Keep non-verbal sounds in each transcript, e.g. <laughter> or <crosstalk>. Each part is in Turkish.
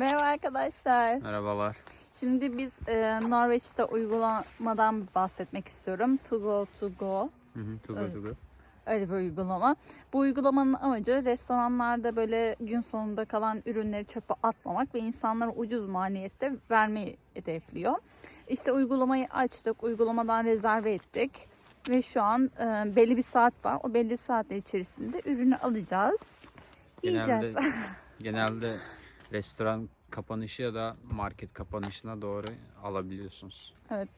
Merhaba arkadaşlar. Merhabalar. Şimdi biz e, Norveç'te uygulamadan bahsetmek istiyorum. To go to go. Hı hı, tugu Evet. tugu. Öyle bir uygulama. Bu uygulamanın amacı restoranlarda böyle gün sonunda kalan ürünleri çöpe atmamak ve insanlara ucuz maliyette vermeyi hedefliyor. İşte uygulamayı açtık, uygulamadan rezerve ettik ve şu an e, belli bir saat var. O belli saatler içerisinde ürünü alacağız. Yiyeceğiz. <laughs> Genelde, genelde restoran kapanışı ya da market kapanışına doğru alabiliyorsunuz. Evet.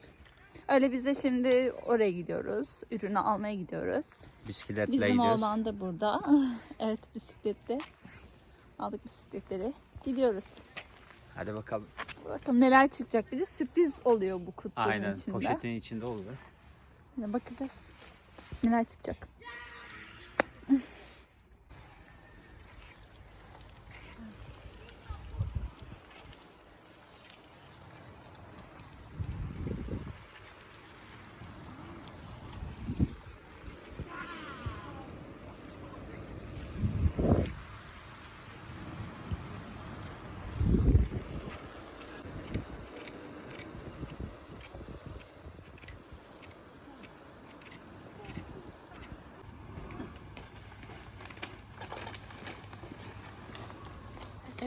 Öyle biz de şimdi oraya gidiyoruz. Ürünü almaya gidiyoruz. Bisikletle Bizim gidiyoruz. oğlan da burada. <laughs> evet bisikletle. Aldık bisikletleri. Gidiyoruz. Hadi bakalım. Bakalım neler çıkacak. Bir de sürpriz oluyor bu kutunun Aynen içinde. poşetin içinde oluyor. Yine bakacağız. Neler çıkacak. <laughs>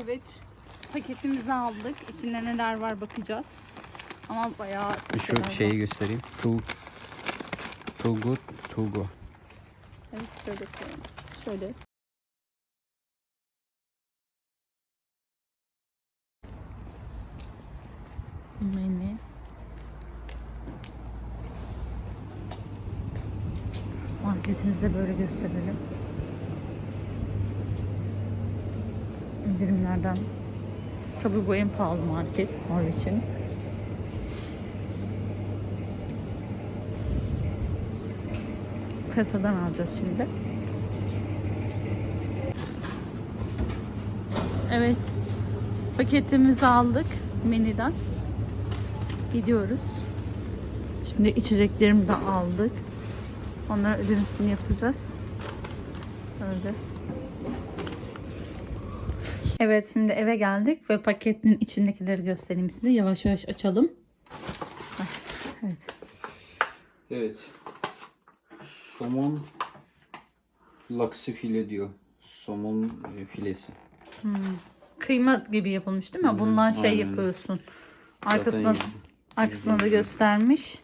Evet. Paketimizi aldık. İçinde neler var bakacağız. Ama bayağı şeyler Şu var. şeyi göstereyim. Tu, tugu tugu. Evet şöyle koyalım. Şöyle. Menü. Marketimizde böyle gösterelim. İndirimlerden. Tabii bu en pahalı market Norveç'in. Kasadan alacağız şimdi. Evet. Paketimizi aldık menüden. Gidiyoruz. Şimdi içeceklerimi de aldık. Onlara ödemesini yapacağız. Öyle. Evet şimdi eve geldik ve paketin içindekileri göstereyim size. Yavaş yavaş açalım. Aç. Evet. Evet. Somon laksı file diyor. Somon e, filesi. Kıyma gibi yapılmış değil mi? Hı, Bundan şey aynen. yapıyorsun. Arkasına Zaten arkasına da göstermiş.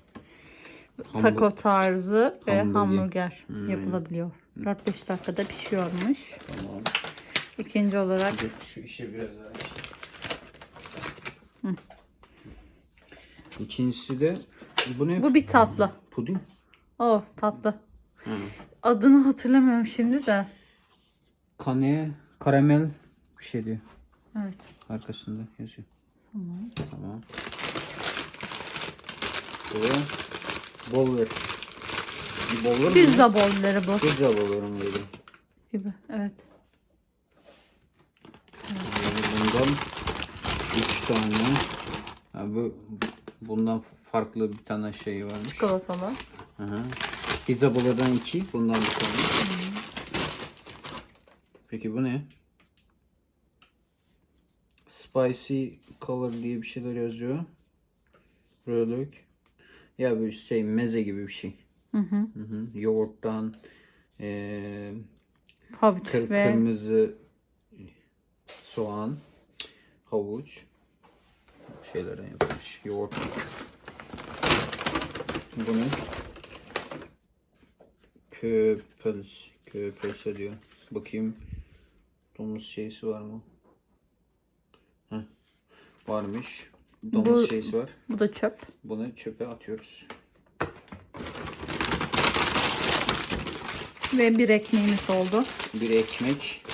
Hamburg- Taco tarzı ve Hamburger. hamburger Hmm. yapılabiliyor. 4-5 dakikada pişiyormuş. Tamam. İkinci olarak Şu işe biraz daha Hı. İkincisi de bu ne? bu bir tatlı. Puding. Oh tatlı. Hı. Adını hatırlamıyorum şimdi de. Kane, karamel bir şey diyor. Evet. Arkasında yazıyor. Tamam. Tamam. Ve bowler. Bir bowler mı? Pizza bolları bu Pizza bowler mı dedi? gibi. Evet. Bundan 3 tane. Ha, bu bundan farklı bir tane şey varmış. Çikolatalı. Hı hı. Pizza bowler'dan 2, bundan bir tane. Peki bu ne? Spicy color diye bir şeyler yazıyor. Rölük. Ya bir şey meze gibi bir şey. Hı hı. Hı hı. Yoğurttan Havuç kır- ve kırmızı soğan, havuç şeylerden yapılmış. Yoğurt. Bu ne? Köpels. Köpelse diyor. Bakayım. Domuz şeysi var mı? Heh. Varmış. Domuz Bu- şeysi var. bu da çöp. Bunu çöpe atıyoruz. Ve bir ekmeğimiz oldu. Bir ekmek.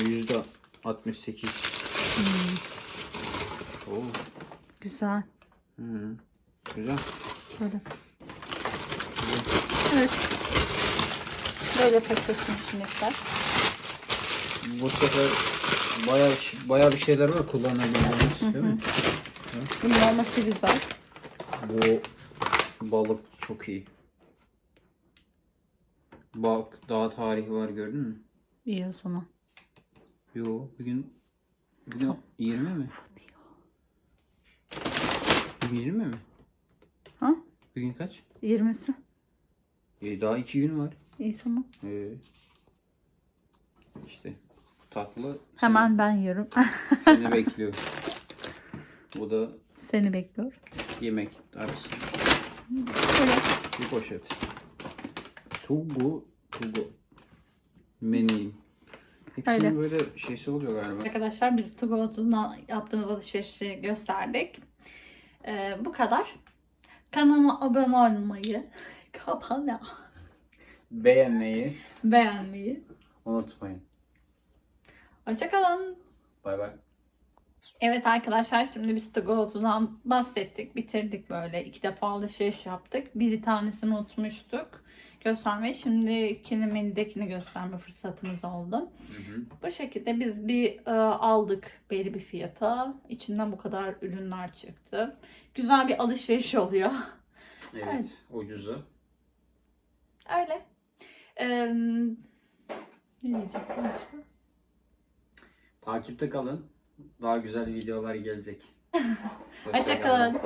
Yüzde 68. Oo. Güzel. Hı. Güzel. Böyle. Evet. Böyle paketin içindekiler. Bu sefer bayağı bayağı bir şeyler var kullanabildiğimiz değil mi? Bunun olması güzel. Bu balık çok iyi. Bak daha tarihi var gördün mü? İyi o zaman. Yo bugün Bugün 20 mi? 20 mi? Ha? Bugün kaç? 20'si. E, daha 2 gün var. İyi tamam. Ee, işte tatlı Hemen ben yiyorum. <laughs> seni, seni bekliyor. Bu da Seni bekliyorum. yemek arası. Şöyle. Bir poşet. Tugu, tugu. Menü. Hepsinin Öyle. böyle şeysi oluyor galiba. Arkadaşlar biz To Go'dan yaptığımız alışverişi gösterdik. Ee, bu kadar. Kanalıma abone olmayı, <laughs> abone Beğenmeyi beğenmeyi. unutmayın. Hoşçakalın. Bay bay. Evet arkadaşlar şimdi biz To Go'dan bahsettik. Bitirdik böyle. iki defa alışveriş yaptık. Bir tanesini unutmuştuk göstermeyi. Şimdi Kilimin'dekini gösterme fırsatımız oldu. Hı hı. Bu şekilde biz bir e, aldık belli bir fiyata. İçinden bu kadar ürünler çıktı. Güzel bir alışveriş oluyor. Evet, Evet. ucuza. Öyle. E, ne diyecektim? Takipte kalın. Daha güzel videolar gelecek. <laughs> Hoşça kalın. Hoşçakalın.